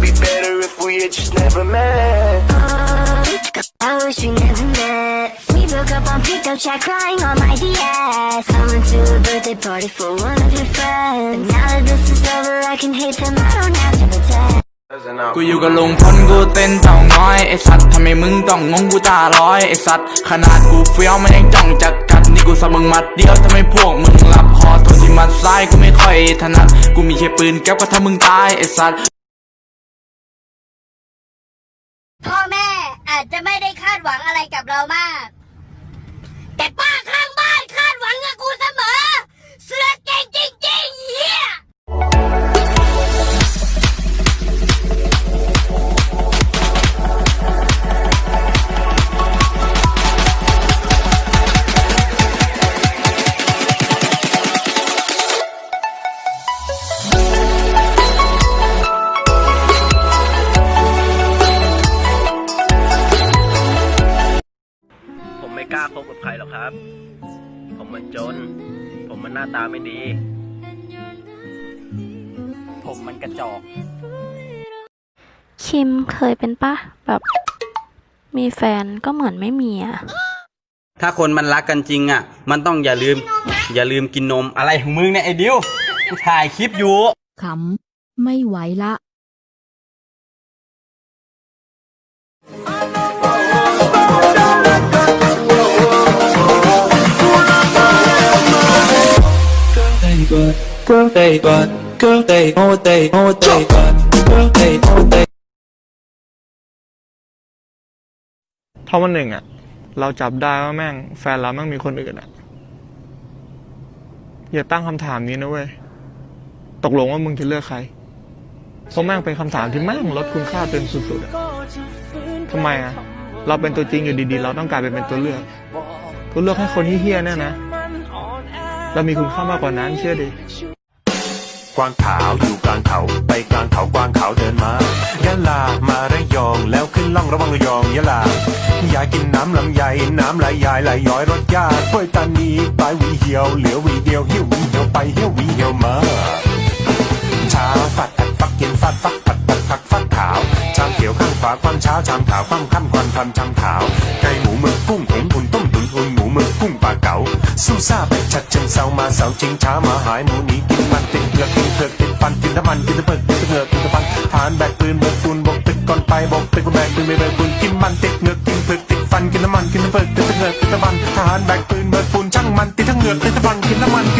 be better if we had just never met. I wish we never met. We broke up on pickup chat, crying on my DS. I went to a birthday party for one of your friends. But now that this is over, I can hate them. I don't have to pretend. กูอยู่กับลุงพลกูเต้นเต่าง้อยไอสัตว์ทำไมมึงต้องงงกูตาลอยไอสัตว์ขนาดกูเฟี้ยวมันยังจ้องจะกัดนี่กูสับมึงมัดเดียวทำไมพวกมึงหลับคอตัวที่มัดซ้ายกูไม่ค่อยถนัดกูมีแค่ปืนแก๊ปก็ทำมึงตายไอสัตว์ พ่อแม่อาจจะไม่ได้ ครหรอกครับ ผมมันจน ผมมันหน้าตาไม่ดี ผมมันกระจอก คิมเคยเป็นปะแบบมีแฟนก็เหมือนไม่มีอะถ้าคนมันรักกันจริงอะ มันต้องอย่าลืม อย่าลืมกินนมอะไรของมึงเนี่ยไอ้ดิวกูถ่ายคลิปอยู่ขำไม่ไหวละ girl, they but, girl, they, oh, they, oh, they but, girl, they, oh, they. ถ้าวันหนึ่งอะเราจับได้ว่าแม่งแฟนเราแม่งมีคนอื่นอะอย่าตั้งคำถามนี้นะเว้ย ตกลงว่ามึงจะเลือกใคร เพราะแม่งเป็นคำถามที่แม่งลดคุณค่าเป็นสุดๆอะทำไมอะเราเป็นตัวจริงอยู่ดีๆ เราต้องกลายไปเป็นตัวเลือกตัวเลือกให้คนที่เฮี้ยเนี่ยนะ เรามีคุณค่ามากกว่านั้นเชื่อดิ วางขาวอยู่กลางเขาไปกลางเขากวางขาวเดินมายะลามาระยองแล้วขึ้นล่องระวังระยองยะลาอยากกินน้ำลำไยน้ำไหลยายไหลย้อยรสยาถ้วยตานีปลายวีเหี่ยวเหลือวีเดียวเหิ้ววีเหี่ยวไปเหี่ยววีเหี่ยวมาเช้าฟัดผัดฟักเย็นฟัดฟักผัดผัดผักฟักขาวชามเขียวข้างขวาความเช้าชามขาวความค่ำควันฟันชามขาวไก่หมูหมึกกุ้งผงอุ่นต้มตุ๋ นอุ่นหมูหมึกกุ้งปลาเก๋าสู้ซ่าไปชัดเชิงเซามาเสาจริงช้ามาหายหมูนีกินมันติดเกลือกกินเผือกติดฟันกินน้ำมันกินน้ำเผือกกินน้ำเงือกกินตะปันทานแบกปืนเบิกปูนบกตึกก่อนไปบกตึกก็แบกปืนไม่เบิกปืนกินมันติดเงือกกินเผือกติดฟันกินน้ำมันกินน้ำเผือกติดน้ำเงือกติดน้ำฟันทานแบกปืนเบิกปูนช่างมันติดทั้งเงือกติดตะปันกินน้ำมันกิน